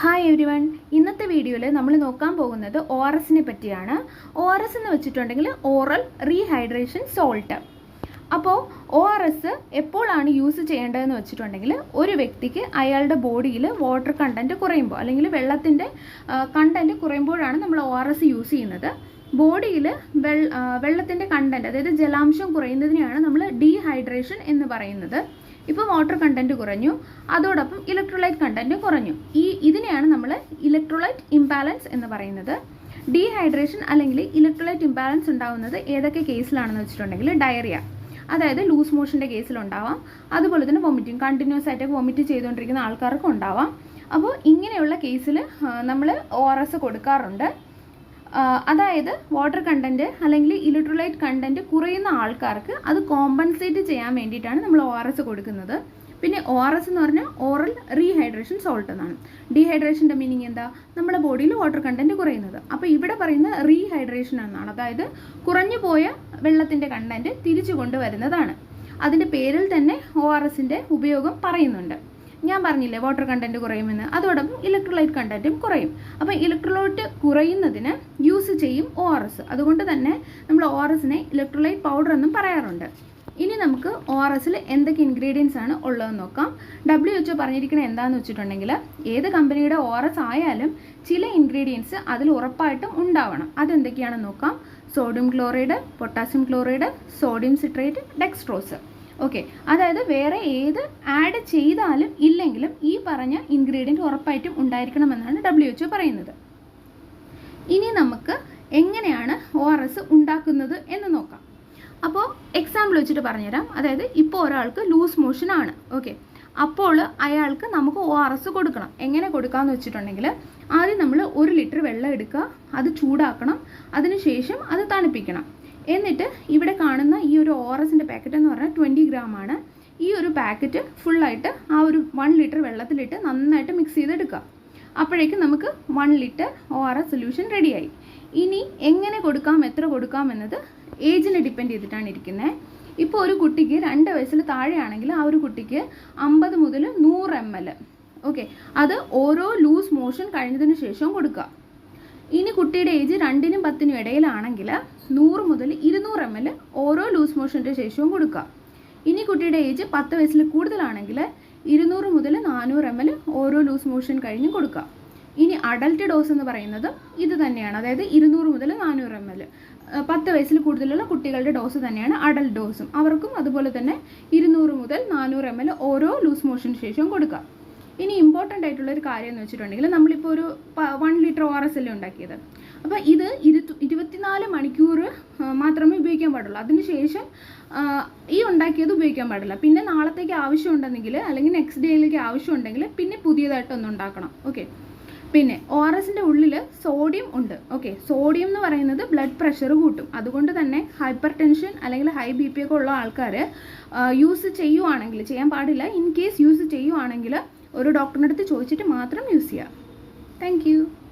Hi every one ഇന്നത്തെ വീഡിയോയിൽ നമ്മൾ നോക്കാൻ പോകുന്നത് ഒ ആർ എസിനെ പറ്റിയാണ്. ഒ ആർ എസ് എന്ന് വെച്ചിട്ടുണ്ടെങ്കിൽ ഓറൽ റീഹൈഡ്രേഷൻ സോൾട്ട് അപ്പോൾ ഒ ആർ എസ് എപ്പോഴാണ് യൂസ് ചെയ്യേണ്ടതെന്ന് വെച്ചിട്ടുണ്ടെങ്കിൽ ഒരു വ്യക്തിക്ക് അയാളുടെ ബോഡിയിൽ വാട്ടർ കണ്ടന്റ് കുറയുമ്പോൾ അല്ലെങ്കിൽ വെള്ളത്തിന്റെ കണ്ടന്റ് കുറയുമ്പോഴാണ് നമ്മൾ ഒ ആർ എസ് യൂസ് ചെയ്യുന്നത്. ബോഡിയിൽ വെൾ വെള്ളത്തിന്റെ കണ്ടന്റ് അതായത് ജലാംശം കുറയുന്നതിനെയാണ് നമ്മൾ ഡീഹൈഡ്രേഷൻ എന്ന് പറയുന്നത്. ഇപ്പോൾ വാട്ടർ കണ്ടന്റ് കുറഞ്ഞു അതോടൊപ്പം ഇലക്ട്രോലൈറ്റ് കണ്ടന്റ് കുറഞ്ഞു. ഈ ഇതിനെയാണ് നമ്മൾ ഇലക്ട്രോലൈറ്റ് ഇംബാലൻസ് എന്ന് പറയുന്നത്. ഡീഹൈഡ്രേഷൻ അല്ലെങ്കിൽ ഇലക്ട്രോലൈറ്റ് ഇംബാലൻസ് ഉണ്ടാകുന്നത് ഏതൊക്കെ കേസിലാണെന്ന് വെച്ചിട്ടുണ്ടെങ്കിൽ ഡയറിയ അതായത് ലൂസ് മോഷന്റെ കേസിലുണ്ടാവാം അതുപോലെ തന്നെ വോമിറ്റിംഗ് കണ്ടിന്യൂസ് ആയിട്ട് വോമിറ്റ് ചെയ്തുകൊണ്ടിരിക്കുന്ന ആൾക്കാർക്കും ഉണ്ടാവാം. അപ്പോൾ ഇങ്ങനെയുള്ള കേസിൽ നമ്മൾ ഒ കൊടുക്കാറുണ്ട്. അതായത് വാട്ടർ കണ്ടന്റ് അല്ലെങ്കിൽ ഇലക്ട്രോലൈറ്റ് കണ്ടന്റ് കുറയുന്ന ആൾക്കാർക്ക് അത് കോമ്പൻസേറ്റ് ചെയ്യാൻ വേണ്ടിയിട്ടാണ് നമ്മൾ ഒ ആർ എസ് കൊടുക്കുന്നത്. പിന്നെ ഒ ആർ എസ് എന്ന് പറഞ്ഞാൽ ഓറൽ റീഹൈഡ്രേഷൻ സോൾട്ട് എന്നാണ്. ഡീഹൈഡ്രേഷന്റെ മീനിങ് എന്താ? നമ്മുടെ ബോഡിയിൽ വാട്ടർ കണ്ടന്റ് കുറയുന്നത്. അപ്പോൾ ഇവിടെ പറയുന്ന റീഹൈഡ്രേഷൻ എന്നാണ്. അതായത് കുറഞ്ഞു പോയ വെള്ളത്തിന്റെ കണ്ടന്റ് തിരിച്ചു കൊണ്ടുവരുന്നതാണ്. അതിന്റെ പേരിൽ തന്നെ ഒ ആർ എസിന്റെ ഉപയോഗം പറയുന്നുണ്ട്. ഞാൻ പറഞ്ഞില്ലേ വാട്ടർ കണ്ടന്റ് കുറയുമെന്ന്? അതോടൊപ്പം ഇലക്ട്രോലൈറ്റ് കണ്ടന്റും കുറയും. അപ്പോൾ ഇലക്ട്രോലൈറ്റ് കുറയുന്നതിന് യൂസ് ചെയ്യും ഒ ആർ എസ് അതുകൊണ്ട് തന്നെ നമ്മൾ ഒ ആർ എസിനെ ഇലക്ട്രോലൈറ്റ് പൗഡർ എന്നും പറയാറുണ്ട്. ഇനി നമുക്ക് ഒ ആർ എസിൽ എന്തൊക്കെ ഇൻഗ്രീഡിയൻസ് ആണ് ഉള്ളതെന്ന് നോക്കാം. ഡബ്ല്യു എച്ച് പറഞ്ഞിരിക്കുന്നത് എന്താണെന്ന് വെച്ചിട്ടുണ്ടെങ്കിൽ ഏത് കമ്പനിയുടെ ഒ ആർ എസ് ആയാലും ചില ഇൻഗ്രീഡിയൻസ് അതിൽ ഉറപ്പായിട്ടും ഉണ്ടാവണം. അതെന്തൊക്കെയാണെന്ന് നോക്കാം. Sodium chloride potassium chloride sodium citrate dextrose okay അതായത് വേറെ ഏത് ആഡ് ചെയ്താലും ഇല്ലെങ്കിലും ഈ പറഞ്ഞ ഇൻഗ്രീഡിയന്റ് ഉറപ്പായിട്ടും ഉണ്ടായിരിക്കണമെന്നാണ് ഡബ്ല്യു എച്ച് പറയുന്നത്. ഇനി നമുക്ക് എങ്ങനെയാണ് ഒ ആർ എസ് ഉണ്ടാക്കുന്നത് എന്ന് നോക്കാം. അപ്പോൾ എക്സാമ്പിൾ വെച്ചിട്ട് പറഞ്ഞുതരാം. അതായത് ഇപ്പോൾ ഒരാൾക്ക് ലൂസ് മോഷൻ ആണ്. ഓക്കെ അപ്പോൾ അയാൾക്ക് നമുക്ക് ഒ ആർ എസ് കൊടുക്കണം. എങ്ങനെ കൊടുക്കാമെന്ന് വെച്ചിട്ടുണ്ടെങ്കിൽ ആദ്യം നമ്മൾ ഒരു ലിറ്റർ വെള്ളം എടുക്കുക അത് ചൂടാക്കണം അതിനുശേഷം അത് തണുപ്പിക്കണം. എന്നിട്ട് ഇവിടെ കാണുന്ന ഈ ഒരു എസിന്റെ പാക്കറ്റ് എന്ന് പറഞ്ഞാൽ ട്വന്റി ഗ്രാം ആണ്. ഈ ഒരു പാക്കറ്റ് ഫുള്ളായിട്ട് ആ ഒരു വൺ ലിറ്റർ വെള്ളത്തിലിട്ട് നന്നായിട്ട് മിക്സ് ചെയ്തെടുക്കുക. അപ്പോഴേക്കും നമുക്ക് one litre O R S solution റെഡിയായി ഇനി എങ്ങനെ കൊടുക്കാം എത്ര കൊടുക്കാം എന്നത് ഏജിനെ ഡിപ്പെൻഡ് ചെയ്തിട്ടാണ് ഇരിക്കുന്നത്. ഇപ്പോൾ ഒരു കുട്ടിക്ക് രണ്ട് വയസ്സിൽ താഴെയാണെങ്കിൽ ആ ഒരു കുട്ടിക്ക് അമ്പത് മുതൽ നൂറ് എം എൽ ഓക്കെ അത് ഓരോ ലൂസ് മോഷൻ കഴിഞ്ഞതിന് ശേഷവും കൊടുക്കുക. ഇനി കുട്ടിയുടെ ഏജ് രണ്ടിനും പത്തിനും ഇടയിലാണെങ്കിൽ നൂറ് മുതൽ ഇരുന്നൂറ് എം എൽ ഓരോ ലൂസ് മോഷന്റെ ശേഷവും കൊടുക്കുക. ഇനി കുട്ടിയുടെ ഏജ് പത്ത് വയസ്സിൽ കൂടുതലാണെങ്കിൽ ഇരുന്നൂറ് മുതൽ നാനൂറ് എം എൽ ഓരോ ലൂസ് മോഷൻ കഴിഞ്ഞ് കൊടുക്കുക. ഇനി അഡൽട്ട് ഡോസ് എന്ന് പറയുന്നത് ഇത് തന്നെയാണ്. അതായത് ഇരുന്നൂറ് മുതൽ നാനൂറ് എം എൽ പത്ത് വയസ്സിൽ കൂടുതലുള്ള കുട്ടികളുടെ ഡോസ് തന്നെയാണ് അഡൽട്ട് ഡോസും അവർക്കും അതുപോലെ തന്നെ ഇരുന്നൂറ് മുതൽ നാനൂറ് എം എൽ ഓരോ ലൂസ് മോഷൻ ശേഷവും കൊടുക്കുക. ഇനി ഇമ്പോർട്ടന്റ് ആയിട്ടുള്ള ഒരു കാര്യം എന്ന് വെച്ചിട്ടുണ്ടെങ്കിൽ നമ്മളിപ്പോൾ ഒരു one litre O R S അല്ലേ ഉണ്ടാക്കിയത്. അപ്പോൾ ഇത് ഇരുപത്തി ഇരുപത്തിനാല് മണിക്കൂർ മാത്രമേ ഉപയോഗിക്കാൻ പാടുള്ളൂ. അതിനുശേഷം ഈ ഉണ്ടാക്കിയത് ഉപയോഗിക്കാൻ പാടില്ല. പിന്നെ നാളത്തേക്ക് ആവശ്യമുണ്ടെങ്കിൽ അല്ലെങ്കിൽ നെക്സ്റ്റ് ഡേയിലേക്ക് ആവശ്യമുണ്ടെങ്കിൽ പിന്നെ പുതിയതായിട്ടൊന്നും ഉണ്ടാക്കണം. ഓക്കെ പിന്നെ ഒ ആർ എസിന്റെ ഉള്ളിൽ സോഡിയം ഉണ്ട്. ഓക്കെ സോഡിയം എന്ന് പറയുന്നത് ബ്ലഡ് പ്രഷർ കൂട്ടും. അതുകൊണ്ട് തന്നെ ഹൈപ്പർ ടെൻഷൻ അല്ലെങ്കിൽ ഹൈ ബി പി ഒക്കെ ഉള്ള ആൾക്കാർ യൂസ് ചെയ്യുവാണെങ്കിൽ ചെയ്യാൻ പാടില്ല. ഇൻ കേസ് യൂസ് ചെയ്യുവാണെങ്കിൽ ഒരു ഡോക്ടറിന്റെ അടുത്ത് ചോദിച്ചിട്ട് മാത്രം യൂസ് ചെയ്യുക താങ്ക്